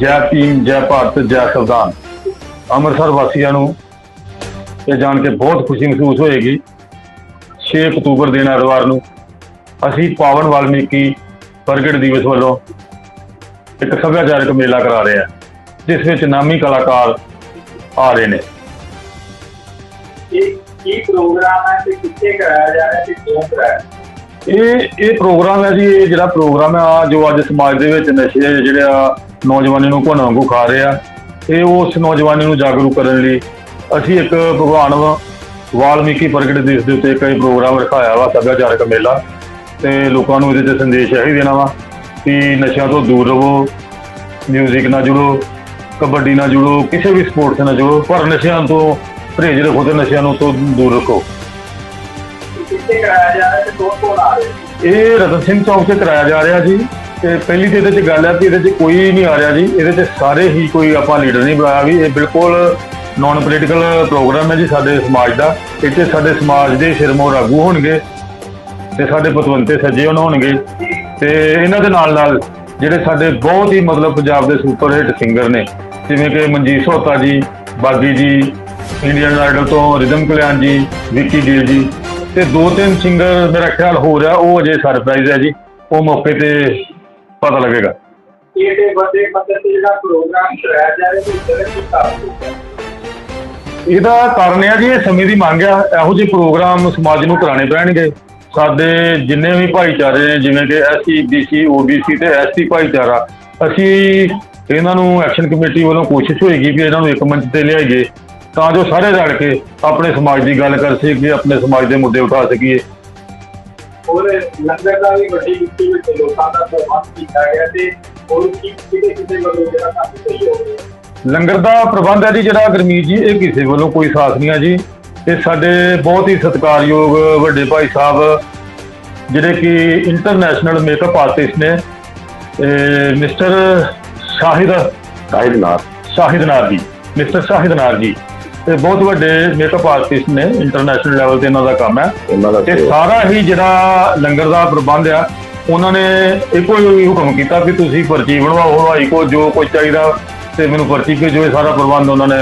ਜੈ ਭੀਮ, ਜੈ ਭਾਰਤ, ਜੈ ਸੰਵਿਧਾਨ। ਅੰਮ੍ਰਿਤਸਰ ਵਾਸੀਆਂ ਨੂੰ ਇਹ ਜਾਣ ਕੇ ਬਹੁਤ ਖੁਸ਼ੀ ਮਹਿਸੂਸ ਹੋਏਗੀ। 6 ਅਕਤੂਬਰ ਦਿਨ ਐਤਵਾਰ ਨੂੰ। ਅਸੀਂ ਪਾਵਨ ਵਾਲਮੀਕੀ ਪ੍ਰਗਟ ਦਿਵਸ ਵੱਲੋਂ ਇੱਕ ਸੱਭਿਆਚਾਰਕ ਮੇਲਾ ਕਰਾ ਰਹੇ ਹਾਂ, ਜਿਸ ਵਿੱਚ ਨਾਮੀ ਕਲਾਕਾਰ ਆ ਰਹੇ ਨੇ। ਕੀ ਪ੍ਰੋਗਰਾਮ ਹੈ ਤੇ ਕਿੱਥੇ ਕਰਾਇਆ ਜਾ ਰਿਹਾ ਤੇ ਕਿਉਂ ਕਰਾਇਆ? ਇਹ ਇਹ ਪ੍ਰੋਗਰਾਮ ਹੈ ਜੀ, ਇਹ ਜਿਹੜਾ ਪ੍ਰੋਗਰਾਮ ਆ ਜੋ ਅੱਜ ਸਮਾਜ ਦੇ ਵਿੱਚ ਨਸ਼ੇ ਜਿਹੜੇ ਆ ਨੌਜਵਾਨੀ ਨੂੰ ਘੁਣ ਵਾਂਗੂ ਖਾ ਰਹੇ ਆ ਇਹ ਉਸ ਨੌਜਵਾਨੀ ਨੂੰ ਜਾਗਰੂਕ ਕਰਨ ਲਈ ਅਸੀਂ ਇੱਕ ਭਗਵਾਨ ਵਾਲਮੀਕੀ ਪ੍ਰਗਟ ਦਿਵਸ ਦੇ ਉੱਤੇ ਇੱਕ ਇਹ ਪ੍ਰੋਗਰਾਮ ਰਖਾਇਆ ਵਾ, ਸੱਭਿਆਚਾਰਕ ਮੇਲਾ, ਤੇ ਲੋਕਾਂ ਨੂੰ ਇਹਦੇ ਤੇ ਸੰਦੇਸ਼ ਇਹੀ ਦੇਣਾ ਵਾ ਕਿ ਨਸ਼ਿਆਂ ਤੋਂ ਦੂਰ ਰਹੋ ਮਿਊਜ਼ਿਕ ਨਾਲ ਜੁੜੋ, ਕਬੱਡੀ ਨਾਲ ਜੁੜੋ, ਕਿਸੇ ਵੀ ਸਪੋਰਟਸ ਨਾਲ ਜੁੜੋ, ਪਰ ਨਸ਼ਿਆਂ ਤੋਂ ਪਰਹੇਜ਼ ਰੱਖੋ ਤੇ ਨਸ਼ਿਆਂ ਨੂੰ ਤੋਂ ਦੂਰ ਰੱਖੋ। ਕਿੱਥੇ ਕਰਾਇਆ ਜਾ ਰਿਹਾ ਤੇ ਕੌਣ ਕੌਣ ਆ ਰਿਹਾ ਇਹ ਰਤਨ ਸਿੰਘ ਚੌਕ 'ਤੇ ਕਰਾਇਆ ਜਾ ਰਿਹਾ ਜੀ। ਤੇ ਪਹਿਲੀ ਤੇ ਇਹਦੇ 'ਚ ਗੱਲ ਹੈ ਕਿ ਇਹਦੇ 'ਚ ਕੋਈ ਨਹੀਂ ਆ ਰਿਹਾ ਜੀ। ਇਹਦੇ 'ਚ ਸਾਰੇ ਹੀ ਕੋਈ ਆਪਾਂ ਲੀਡਰ ਨਹੀਂ ਬੁਲਾਇਆ ਵੀ। ਇਹ ਬਿਲਕੁਲ ਨਾਨ ਪੋਲੀਟੀਕਲ ਪ੍ਰੋਗਰਾਮ ਹੈ ਜੀ ਸਾਡੇ ਸਮਾਜ ਦਾ। ਇੱਥੇ ਸਾਡੇ ਸਮਾਜ ਦੇ ਸਿਰਮੋਰ ਆਗੂ ਹੋਣਗੇ ਤੇ ਸਾਡੇ ਪਤਵੰਤੇ ਸੱਜੇ ਹੋਣ ਹੋਣਗੇ। ਤੇ ਇਹਨਾਂ ਦੇ ਨਾਲ ਨਾਲ ਜਿਹੜੇ ਸਾਡੇ ਬਹੁਤ ਹੀ ਮਤਲਬ ਪੰਜਾਬ ਦੇ ਸੁਪਰ ਹਿੱਟ ਸਿੰਗਰ ਨੇ, ਜਿਵੇਂ ਕਿ ਮਨਜੀਤ ਸੋਤਾ ਜੀ, ਬਾਗੀ ਜੀ ਇੰਡੀਅਨ ਆਈਡਲ ਤੋਂ ਰਿਦਮ ਕਲਿਆਣ ਜੀ ਵਿੱਕੀ ਗਿੱਲ ਜੀ ਤੇ ਦੋ ਤਿੰਨ ਸਿੰਗਰ ਮੇਰਾ ਖਿਆਲ ਹੋ ਰਿਹਾ ਉਹ ਅਜੇ ਸਰਪ੍ਰਾਈਜ਼ ਹੈ ਜੀ। ਉਹ ਮੌਕੇ ਤੇ ਪਤਾ ਲੱਗੇਗਾ। ਇਹ ਤੇ ਵੱਡੇ ਪੱਧਰ ਤੇ ਜਿਹੜਾ ਪ੍ਰੋਗਰਾਮ ਜਾ ਰਿਹਾ ਹੈ ਇਹਦਾ ਕਾਰਨ ਇਹ ਆ ਜੀ ਇਹ ਸਮੇਂ ਦੀ ਮੰਗ ਆ ਇਹੋ ਜਿਹੇ ਪ੍ਰੋਗਰਾਮ ਸਮਾਜ ਨੂੰ ਕਰਾਣੇ ਪੈਣਗੇ। ਸਾਡੇ ਜਿੰਨੇ ਵੀ ਭਾਈਚਾਰੇ ਨੇ ਜਿਵੇਂ ਕਿ ਐਸਸੀ ਬੀਸੀ ਓਬੀਸੀ ਤੇ ਐਸਟੀ ਭਾਈਚਾਰਾ ਅਸੀਂ ਇਹਨਾਂ ਨੂੰ ਐਕਸ਼ਨ ਕਮੇਟੀ ਵੱਲੋਂ ਕੋਸ਼ਿਸ਼ ਹੋਏਗੀ ਕਿ ਇਹਨਾਂ ਨੂੰ ਇੱਕ ਮੰਚ ਤੇ ਲਿਆਈਏ। ਤਾਂ ਜੋ ਸਾਰੇ ਰਲ ਕੇ ਆਪਣੇ ਸਮਾਜ ਦੀ ਗੱਲ ਕਰ ਸਕੀਏ ਆਪਣੇ ਸਮਾਜ ਦੇ ਮੁੱਦੇ ਉਠਾ ਸਕੀਏ। ਲੰਗਰ ਦਾ ਵੀ ਵੱਡੀ ਗਿਣਤੀ ਵਿੱਚ ਲੋਕਾਂ ਦਾ ਪ੍ਰਬੰਧ ਕੀਤਾ ਗਿਆ ਤੇ ਹੋਰ ਕੀ ਕਿਤੇ ਕਿਤੇ ਵੱਲੋਂ ਜਿਹੜਾ ਕੰਮ ਸਹੀ ਹੋ ਗਿਆ ਲੰਗਰ ਦਾ ਪ੍ਰਬੰਧ ਹੈ ਜੀ ਜਿਹੜਾ ਗਰਮੀਤ ਜੀ ਇਹ ਕਿਸੇ ਵੱਲੋਂ ਕੋਈ ਸਾਥ ਨਹੀਂ ਹੈ ਜੀ। ਇਹ ਸਾਡੇ ਬਹੁਤ ਹੀ ਸਤਿਕਾਰਯੋਗ ਵੱਡੇ ਭਾਈ ਸਾਹਿਬ ਜਿਹੜੇ ਕਿ ਇੰਟਰਨੈਸ਼ਨਲ ਮੇਕਅਪ ਆਰਟਿਸਟ ਨੇ ਇਹ ਮਿਸਟਰ ਸ਼ਾਹਿਦ ਸਾਹਿਬ ਨਾਥ ਸ਼ਾਹਿਦ ਨਾਰ ਜੀ ਮਿਸਟਰ ਸ਼ਾਹਿਦ ਨਾਰ ਜੀ। ਤੇ ਬਹੁਤ ਵੱਡੇ ਮੇਕਅਪ ਆਰਟਿਸਟ ਨੇ ਇੰਟਰਨੈਸ਼ਨਲ ਲੈਵਲ ਤੇ ਇਹਨਾਂ ਦਾ ਕੰਮ ਹੈ। ਉਹਨਾਂ ਦਾ ਤੇ। ਸਾਰਾ ਹੀ ਜਿਹੜਾ ਲੰਗਰ ਦਾ ਪ੍ਰਬੰਧ ਆ ਉਹਨਾਂ ਨੇ ਇੱਕੋ ਹੀ ਹੁਕਮ ਕੀਤਾ ਕਿ ਤੁਸੀਂ ਪਰਚੀ ਬਣਵਾਓ ਹਲਵਾਈ ਕੋ ਜੋ ਕੁਝ ਚਾਹੀਦਾ ਤੇ ਮੈਨੂੰ ਪਰਚੀ ਭੇਜੋ ਇਹ ਸਾਰਾ ਪ੍ਰਬੰਧ ਉਹਨਾਂ ਨੇ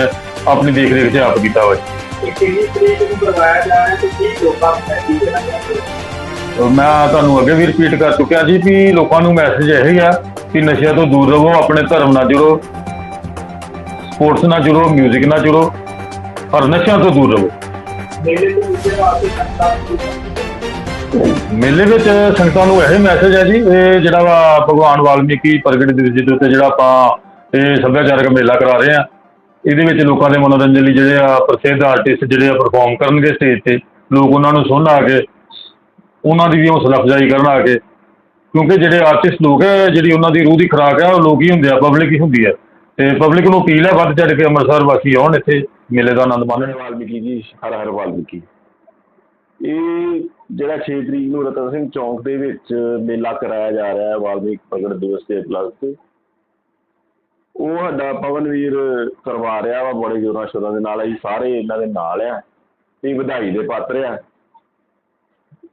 ਆਪਣੀ ਦੇਖ ਰੇਖ 'ਚ ਆਪ ਕੀਤਾ ਹੋਇਆ। ਮੈਂ ਤੁਹਾਨੂੰ ਅੱਗੇ ਵੀ ਰਿਪੀਟ ਕਰ ਚੁੱਕਿਆ ਜੀ ਕਿ ਲੋਕਾਂ ਨੂੰ ਮੈਸੇਜ ਇਹ ਹੀ ਆ ਕਿ ਨਸ਼ਿਆਂ ਤੋਂ ਦੂਰ ਰਹੋ ਆਪਣੇ ਧਰਮ ਨਾਲ ਜੁੜੋ ਸਪੋਰਟਸ ਨਾਲ ਜੁੜੋ 뮤직 ਨਾਲ ਜੁੜੋ। ਔਰ ਨਸ਼ਿਆਂ ਤੋਂ ਦੂਰ ਰਹੋ। ਮੇਲੇ ਤੋਂ ਵਿੱਚ ਸੰਗਤਾਂ ਨੂੰ ਇਹ ਮੈਸੇਜ ਹੈ ਜੀ ਇਹ ਜਿਹੜਾ ਵਾ ਭਗਵਾਨ ਵਾਲਮੀਕੀ ਪ੍ਰਗਟ ਦਿਵਸ ਦੇ ਉੱਤੇ ਜਿਹੜਾ ਆਪਾਂ ਇਹ ਸੱਭਿਆਚਾਰਕ ਮੇਲਾ ਕਰਾ ਰਹੇ ਆ ਇਹਦੇ ਵਿੱਚ ਲੋਕਾਂ ਦੇ ਮਨੋਰੰਜਨ ਲਈ ਜਿਹੜੇ ਆ ਪ੍ਰਸਿੱਧ ਆਰਟਿਸਟ ਜਿਹੜੇ ਆ ਪਰਫਾਰਮ ਕਰਨਗੇ ਸਟੇਜ ਤੇ ਲੋਕ ਉਹਨਾਂ ਨੂੰ ਸੁਣਨ ਆ ਕੇ ਉਹਨਾਂ ਦੀ ਵੀ ਹੌਸਲਾ ਅਫਜ਼ਾਈ ਕਰਨ ਆ ਕੇ ਕਿਉਂਕਿ ਜਿਹੜੇ ਆਰਟਿਸਟ ਲੋਕ ਹੈ ਜਿਹੜੀ ਉਹਨਾਂ ਦੀ ਰੂਹ ਦੀ ਖੁਰਾਕ ਹੈ ਉਹ ਲੋਕ ਹੀ ਹੁੰਦੇ ਆ ਪਬਲਿਕ ਹੀ ਹੁੰਦੀ ਹੈ। ਤੇ ਪਬਲਿਕ ਨੂੰ ਅਪੀਲ ਹੈ ਵੱਧ ਚੜ੍ਹ ਕੇ ਅੰਮ੍ਰਿਤਸਰ ਵਾਸੀ ਆਉਣ ਇੱਥੇ। ਮੇਲੇ ਦਾ ਆਨੰਦ ਮਾਣਨ ਵਾਲਮੀਕੀ ਜੀ, ਹਰ ਹਰ ਵਾਲਮੀਕੀ। ਇਹ ਜਿਹੜਾ 6 ਤਰੀਕ ਨੂੰ ਰਤਨ ਸਿੰਘ ਚੌਂਕ ਦੇ ਵਿੱਚ ਮੇਲਾ ਕਰਾਇਆ ਜਾ ਰਿਹਾ ਹੈ, ਵਾਲਮੀਕ ਪ੍ਰਗਟ ਦਿਵਸ ਦੇ ਪਲੱਸ ਤੇ ਉਹ ਸਾਡਾ ਪਵਨਵੀਰ ਕਰਵਾ ਰਿਹਾ ਵਾ, ਬੜੇ ਜੋਰਾਂ ਸ਼ੋਰਾਂ ਦੇ ਨਾਲ, ਅਸੀਂ ਸਾਰੇ ਇਹਨਾਂ ਦੇ ਨਾਲ ਆ ਤੇ ਵਧਾਈ ਦੇ ਪਾਤਰ ਆ।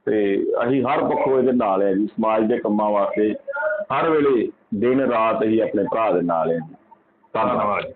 ਤੇ ਅਸੀਂ ਹਰ ਪੱਖੋਂ ਇਹਦੇ ਨਾਲ ਆ ਜੀ, ਸਮਾਜ ਦੇ ਕੰਮਾਂ ਵਾਸਤੇ ਹਰ ਵੇਲੇ ਦਿਨ ਰਾਤ ਅਸੀਂ ਆਪਣੇ ਭਰਾ ਦੇ ਨਾਲ ਆ ਧੰਨਵਾਦ।